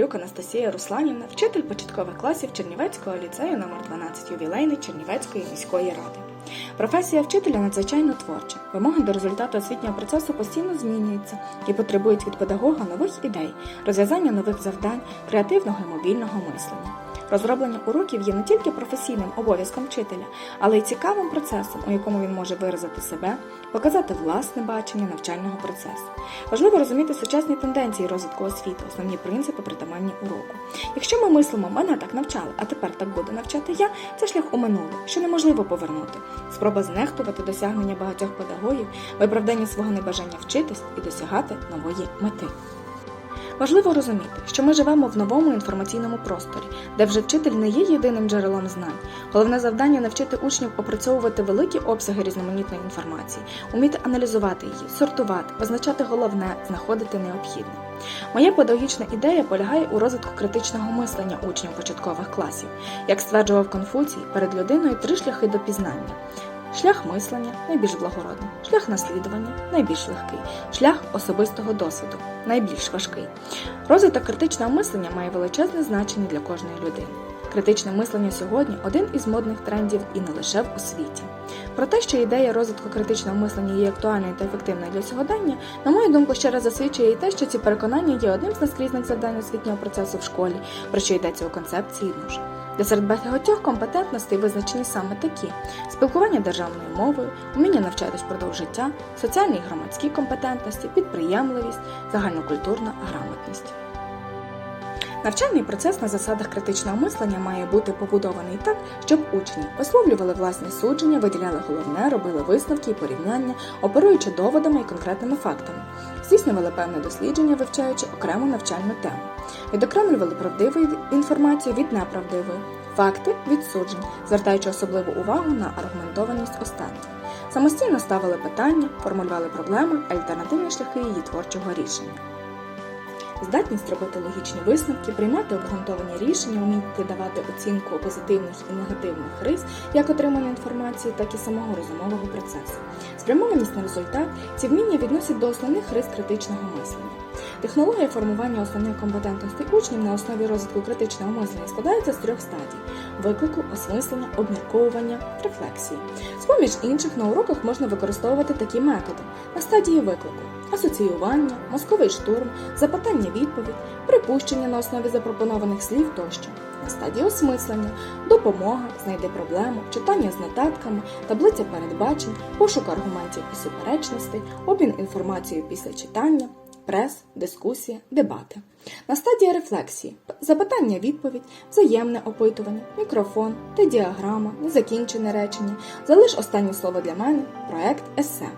Анастасія Русланівна, вчитель початкових класів Чернівецького ліцею номер 12 ювілейний Чернівецької міської ради. Професія вчителя надзвичайно творча. Вимоги до результату освітнього процесу постійно змінюються і потребують від педагога нових ідей, розв'язання нових завдань, креативного і мобільного мислення. Розроблення уроків є не тільки професійним обов'язком вчителя, але й цікавим процесом, у якому він може виразити себе, показати власне бачення навчального процесу. Важливо розуміти сучасні тенденції розвитку освіти, основні принципи притаманні уроку. Якщо ми мислимо, мене так навчали, а тепер так буду навчати я, це шлях у минуле, що неможливо повернути. Спроба знехтувати досягнення багатьох педагогів, виправдання свого небажання вчитись і досягати нової мети. Важливо розуміти, що ми живемо в новому інформаційному просторі, де вже вчитель не є єдиним джерелом знань. Головне завдання навчити учнів опрацьовувати великі обсяги різноманітної інформації, уміти аналізувати її, сортувати, визначати головне, знаходити необхідне. Моя педагогічна ідея полягає у розвитку критичного мислення учнів початкових класів. Як стверджував Конфуцій, перед людиною три шляхи до пізнання. Шлях мислення найбільш благородний, шлях наслідування найбільш легкий, шлях особистого досвіду найбільш важкий. Розвиток критичного мислення має величезне значення для кожної людини. Критичне мислення сьогодні один із модних трендів і не лише в освіті. Про те, що ідея розвитку критичного мислення є актуальною та ефективною для сьогодення, на мою думку, ще раз засвідчує і те, що ці переконання є одним з наскрізних завдань освітнього процесу в школі, про що йдеться у концепції НУШ. Де серед багатьох компетентностей визначені саме такі: спілкування державною мовою, вміння навчатись впродовж життя, соціальні і громадські компетентності, підприємливість, загальнокультурна грамотність. Навчальний процес на засадах критичного мислення має бути побудований так, щоб учні висловлювали власні судження, виділяли головне, робили висновки і порівняння, оперуючи доводами і конкретними фактами, здійснювали певне дослідження, вивчаючи окрему навчальну тему, відокремлювали правдиву інформацію від неправдивої, факти від суджень, звертаючи особливу увагу на аргументованість останніх. Самостійно ставили питання, формулювали проблеми, альтернативні шляхи її творчого рішення. Здатність робити логічні висновки, приймати обґрунтовані рішення, вміти давати оцінку позитивних і негативних рис, як отримання інформації, так і самого розумового процесу. Спрямованість на результат ці вміння відносять до основних рис критичного мислення. Технологія формування основних компетентностей учнів на основі розвитку критичного мислення складається з трьох стадій: виклику, осмислення, обмірковування, рефлексії. З поміж інших на уроках можна використовувати такі методи на стадії виклику асоціювання, мозковий штурм, запитання-відповідь, припущення на основі запропонованих слів тощо. На стадії осмислення, допомога, знайди проблему, читання з нотатками, таблиця передбачень, пошук аргументів і суперечностей, обмін інформацією після читання, прес, дискусія, дебати. На стадії рефлексії запитання-відповідь, взаємне опитування, мікрофон, та діаграма, незакінчене речення, залиш останнє слово для мене, проект есе.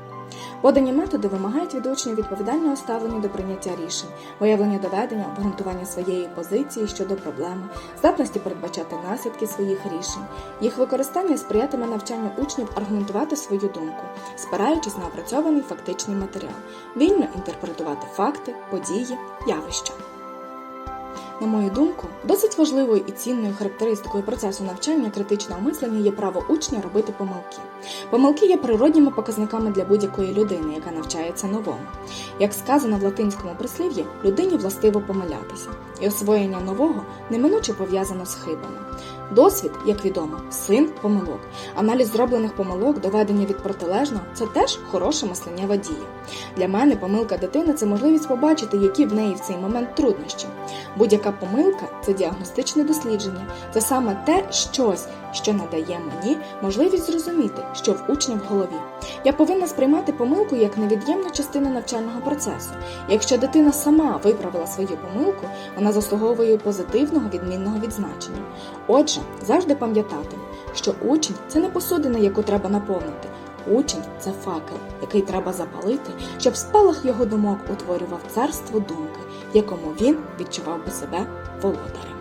Подані методи вимагають від учнів відповідального ставлення до прийняття рішень, виявлення доведення, обґрунтування своєї позиції щодо проблеми, здатності передбачати наслідки своїх рішень. Їх використання сприятиме навчанню учнів аргументувати свою думку, спираючись на опрацьований фактичний матеріал, вільно інтерпретувати факти, події, явища. На мою думку, досить важливою і цінною характеристикою процесу навчання критичного мислення є право учня робити помилки. Помилки є природніми показниками для будь-якої людини, яка навчається новому. Як сказано в латинському прислів'ї, людині властиво помилятися, і освоєння нового неминуче пов'язано з хибами. Досвід, як відомо, син помилок. Аналіз зроблених помилок, доведення від протилежного це теж хороша мисленнєва дія. Для мене помилка дитини це можливість побачити, які в неї в цей момент труднощі. Будь-яка помилка це діагностичне дослідження, це саме те щось, що надає мені можливість зрозуміти, що в учня в голові. Я повинна сприймати помилку як невід'ємну частину навчального процесу. Якщо дитина сама виправила свою помилку, вона заслуговує позитивного відмінного відзначення. Отже, завжди пам'ятатиму, що учень це не посудина, яку треба наповнити. Учень це факел, який треба запалити, щоб спалах його думок утворював царство думки, в якому він відчував би себе володарем.